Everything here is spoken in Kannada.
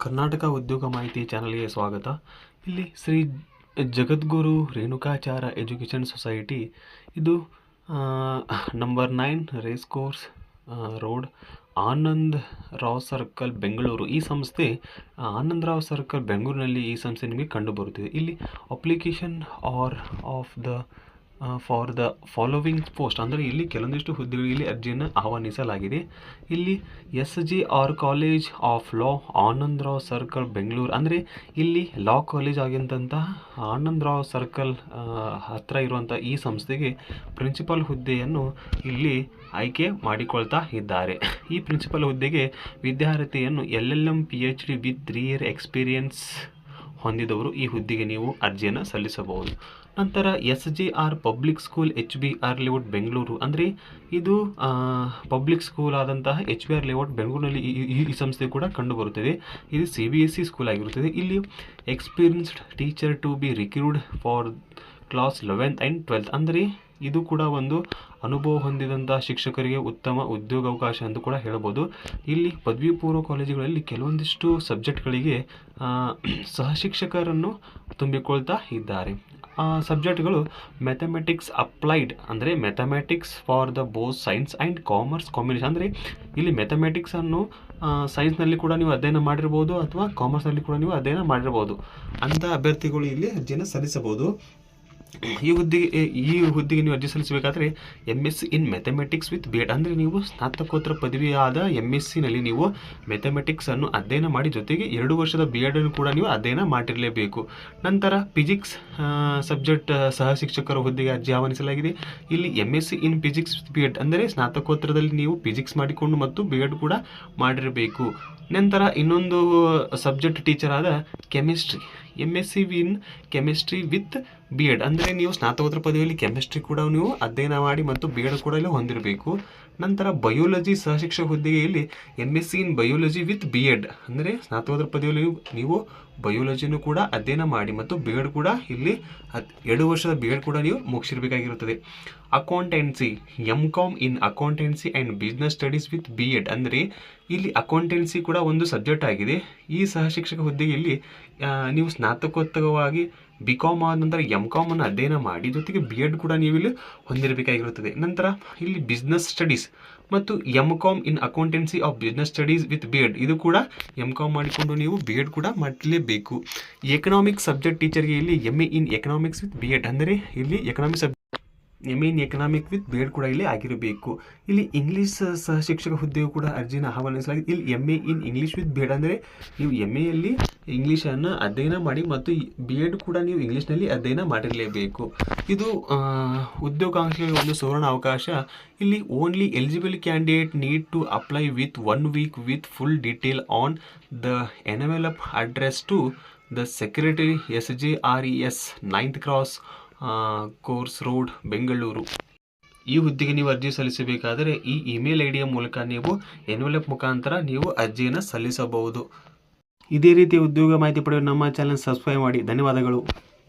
ಕರ್ನಾಟಕ ಉದ್ಯೋಗ ಮಾಹಿತಿ ಚಾನಲ್ಗೆ ಸ್ವಾಗತ. ಇಲ್ಲಿ ಶ್ರೀ ಜಗದ್ಗುರು ರೇಣುಕಾಚಾರ ಎಜುಕೇಷನ್ ಸೊಸೈಟಿ. ಇದು number nine race course road Anand Rao circle Bengaluru. ಈ ಸಂಸ್ಥೆ ಆನಂದ್ ರಾವ್ ಸರ್ಕಲ್ ಬೆಂಗಳೂರಿನಲ್ಲಿ ಈ ಸಂಸ್ಥೆ ನಿಮಗೆ ಕಂಡುಬರುತ್ತಿದೆ. ಇಲ್ಲಿ application are of the for the following post ಅಂದರೆ ಇಲ್ಲಿ ಕೆಲವೊಂದಿಷ್ಟು ಹುದ್ದೆಗಳಿಗೆ ಅರ್ಜಿಯನ್ನು ಆಹ್ವಾನಿಸಲಾಗಿದೆ. ಇಲ್ಲಿ S G R college of law Anand Rao circle Bengaluru ಅಂದರೆ ಇಲ್ಲಿ ಲಾ ಕಾಲೇಜ್ ಆಗಿದ್ದಂತಹ ಆನಂದ್ ರಾವ್ ಸರ್ಕಲ್ ಹತ್ತಿರ ಇರುವಂಥ ಈ ಸಂಸ್ಥೆಗೆ ಪ್ರಿನ್ಸಿಪಲ್ ಹುದ್ದೆಯನ್ನು ಇಲ್ಲಿ ಆಯ್ಕೆ ಮಾಡಿಕೊಳ್ತಾ ಇದ್ದಾರೆ. ಈ ಪ್ರಿನ್ಸಿಪಲ್ ಹುದ್ದೆಗೆ ವಿದ್ಯಾರ್ಥಿಯನ್ನು L L M P H D with three year experience ಹೊಂದಿದವರು ಈ ಹುದ್ದೆಗೆ ನೀವು ಅರ್ಜಿಯನ್ನು ಸಲ್ಲಿಸಬಹುದು. ನಂತರ S G R public school, H B R layout, Bengaluru. ಅಂದರೆ ಇದು ಪಬ್ಲಿಕ್ ಸ್ಕೂಲ್ ಆದಂತಹ ಎಚ್ ಬಿ ಆರ್ ಲೇಔಟ್ ಬೆಂಗಳೂರಿನಲ್ಲಿ ಈ- ಸಂಸ್ಥೆ ಕೂಡ ಕಂಡುಬರುತ್ತದೆ. ಇದು C B S C school ಆಗಿರುತ್ತದೆ. ಇಲ್ಲಿ experienced teacher to be recruit for class eleventh and twelfth ಅಂದರೆ ಇದು ಕೂಡ ಒಂದು ಅನುಭವ ಹೊಂದಿದಂಥ ಶಿಕ್ಷಕರಿಗೆ ಉತ್ತಮ ಉದ್ಯೋಗಾವಕಾಶ ಎಂದು ಕೂಡ ಹೇಳ್ಬೋದು ಇಲ್ಲಿ ಪದವಿ ಪೂರ್ವ ಕಾಲೇಜುಗಳಲ್ಲಿ ಕೆಲವೊಂದಿಷ್ಟು ಸಬ್ಜೆಕ್ಟ್ಗಳಿಗೆ ಸಹ ಸಹಶಿಕ್ಷಕರನ್ನು ತುಂಬಿಕೊಳ್ತಾ ಇದ್ದಾರೆ. ಸಬ್ಜೆಕ್ಟ್ಗಳು ಮ್ಯಾಥಮೆಟಿಕ್ಸ್ ಅಪ್ಲೈಡ್ ಅಂದರೆ mathematics for the both science and commerce combination ಅಂದರೆ ಇಲ್ಲಿ ಮ್ಯಾಥಮೆಟಿಕ್ಸನ್ನು ಸೈನ್ಸ್ನಲ್ಲಿ ಕೂಡ ನೀವು ಅಧ್ಯಯನ ಮಾಡಿರ್ಬೋದು ಅಥವಾ ಕಾಮರ್ಸ್ನಲ್ಲಿ ಕೂಡ ನೀವು ಅಧ್ಯಯನ ಮಾಡಿರ್ಬೋದು. ಅಂಥ ಅಭ್ಯರ್ಥಿಗಳು ಇಲ್ಲಿ ಅರ್ಜಿಯನ್ನು ಸಲ್ಲಿಸಬಹುದು. ಈ ಹುದ್ದೆಗೆ ಈ ಹುದ್ದೆಗೆ ನೀವು ಅರ್ಜಿ ಸಲ್ಲಿಸಬೇಕಾದ್ರೆ M S C in mathematics with B Ed ಅಂದರೆ ನೀವು ಸ್ನಾತಕೋತ್ತರ ಪದವಿಯಾದ ಎಂ ಎಸ್ ಸಿನಲ್ಲಿ ನೀವು ಮ್ಯಾಥಮೆಟಿಕ್ಸನ್ನು ಅಧ್ಯಯನ ಮಾಡಿ, ಜೊತೆಗೆ ಎರಡು ವರ್ಷದ ಬಿ ಎಡನ್ನು ಕೂಡ ನೀವು ಅಧ್ಯಯನ ಮಾಡಿರಲೇಬೇಕು. ನಂತರ ಫಿಸಿಕ್ಸ್ ಸಬ್ಜೆಕ್ಟ್ ಸಹ ಶಿಕ್ಷಕರ ಹುದ್ದೆಗೆ ಅರ್ಜಿ ಆಹ್ವಾನಿಸಲಾಗಿದೆ. ಇಲ್ಲಿ M S C in physics B Ed ಅಂದರೆ ಸ್ನಾತಕೋತ್ತರದಲ್ಲಿ ನೀವು ಫಿಸಿಕ್ಸ್ ಮಾಡಿಕೊಂಡು ಮತ್ತು ಬಿ ಎಡ್ ಕೂಡ ಮಾಡಿರಬೇಕು. ನಂತರ ಇನ್ನೊಂದು ಸಬ್ಜೆಕ್ಟ್ ಟೀಚರ್ ಆದ chemistry M S C in chemistry with B Ed ಅಂದರೆ ನೀವು ಸ್ನಾತಕೋತ್ತರ ಪದವಿಯಲ್ಲಿ ಕೆಮಿಸ್ಟ್ರಿ ಕೂಡ ನೀವು ಅಧ್ಯಯನ ಮಾಡಿ ಮತ್ತು ಬಿ ಎಡ್ ಕೂಡ ಇಲ್ಲಿ ಹೊಂದಿರಬೇಕು. ನಂತರ ಬಯೋಲಜಿ ಸಹಶಿಕ್ಷಕ ಹುದ್ದೆಗೆ ಇಲ್ಲಿ M S C in biology with B Ed ಅಂದರೆ ಸ್ನಾತಕೋತ್ತರ ಪದವಿಯಲ್ಲಿ ನೀವು- ನೀವು ಬಯೋಲಜಿನೂ ಕೂಡ ಅಧ್ಯಯನ ಮಾಡಿ ಮತ್ತು ಬಿ ಎಡ್ ಕೂಡ ಇಲ್ಲಿ ಎರಡು ವರ್ಷದ ಬಿ ಎಡ್ ಕೂಡ ನೀವು ಮುಗಿಸಿರ್ಬೇಕಾಗಿರುತ್ತದೆ. Accountancy M Com in accountancy and business studies with B Ed ಅಂದರೆ ಇಲ್ಲಿ ಅಕೌಂಟೆನ್ಸಿ ಕೂಡ ಒಂದು ಸಬ್ಜೆಕ್ಟ್ ಆಗಿದೆ. ಈ ಸಹಶಿಕ್ಷಕ ಹುದ್ದೆಗೆ ಇಲ್ಲಿ ನೀವು ಸ್ನಾತಕೋತ್ತರವಾಗಿ ಬಿ ಕಾಮ್ ಆದ ನಂತರ ಎಂ ಕಾಮನ್ನು ಅಧ್ಯಯನ ಮಾಡಿ, ಜೊತೆಗೆ ಬಿ ಎಡ್ ಕೂಡ ನೀವು ಇಲ್ಲಿ ಹೊಂದಿರಬೇಕಾಗಿರುತ್ತದೆ. ನಂತರ ಇಲ್ಲಿ ಬಿಸ್ನೆಸ್ ಸ್ಟಡೀಸ್ ಮತ್ತು M Com in accountancy of business studies with B Ed ಇದು ಕೂಡ ಎಂ ಕಾಮ್ ಮಾಡಿಕೊಂಡು ನೀವು ಬಿ ಎಡ್ ಕೂಡ ಮಾಡಲೇಬೇಕು. ಎಕನಾಮಿಕ್ಸ್ ಸಬ್ಜೆಕ್ಟ್ ಟೀಚರ್ಗೆ ಇಲ್ಲಿ M A in economics with B Ed ಅಂದರೆ ಇಲ್ಲಿ economics sub M in economic with B Ed ಕೂಡ ಇಲ್ಲಿ ಆಗಿರಬೇಕು. ಇಲ್ಲಿ ಇಂಗ್ಲೀಷ್ ಸಹ ಶಿಕ್ಷಕ ಹುದ್ದೆಯು ಕೂಡ ಅರ್ಜಿನ ಆಹ್ವಾನಿಸಲಾಗಿದೆ. ಇಲ್ಲಿ M A in English with B Ed ಅಂದರೆ ನೀವು ಎಂ ಎಯಲ್ಲಿ ಇಂಗ್ಲೀಷನ್ನು ಅಧ್ಯಯನ ಮಾಡಿ ಮತ್ತು ಬಿ ಎಡ್ ಕೂಡ ನೀವು ಇಂಗ್ಲೀಷ್ನಲ್ಲಿ ಅಧ್ಯಯನ ಮಾಡಿರಲೇಬೇಕು. ಇದು ಉದ್ಯೋಗಾಂಕ್ಷೆಯ ಒಂದು ಸುವರ್ಣ ಅವಕಾಶ. ಇಲ್ಲಿ only eligible candidate need to apply with one week with full detail on the envelope address to the secretary S J R E S ninth cross course road, Bengaluru. ಈ ಹುದ್ದೆಗೆ ನೀವು ಅರ್ಜಿ ಸಲ್ಲಿಸಬೇಕಾದರೆ ಈ ಇಮೇಲ್ ಐ ಡಿಯ ಮೂಲಕ ನೀವು ಎನ್ವೆಲಪ್ ಮುಖಾಂತರ ನೀವು ಅರ್ಜಿಯನ್ನು ಸಲ್ಲಿಸಬಹುದು. ಇದೇ ರೀತಿ ಉದ್ಯೋಗ ಮಾಹಿತಿ ಪಡೆಯಲು ನಮ್ಮ ಚಾನಲ್ ಸಬ್ಸ್ಕ್ರೈಬ್ ಮಾಡಿ. ಧನ್ಯವಾದಗಳು.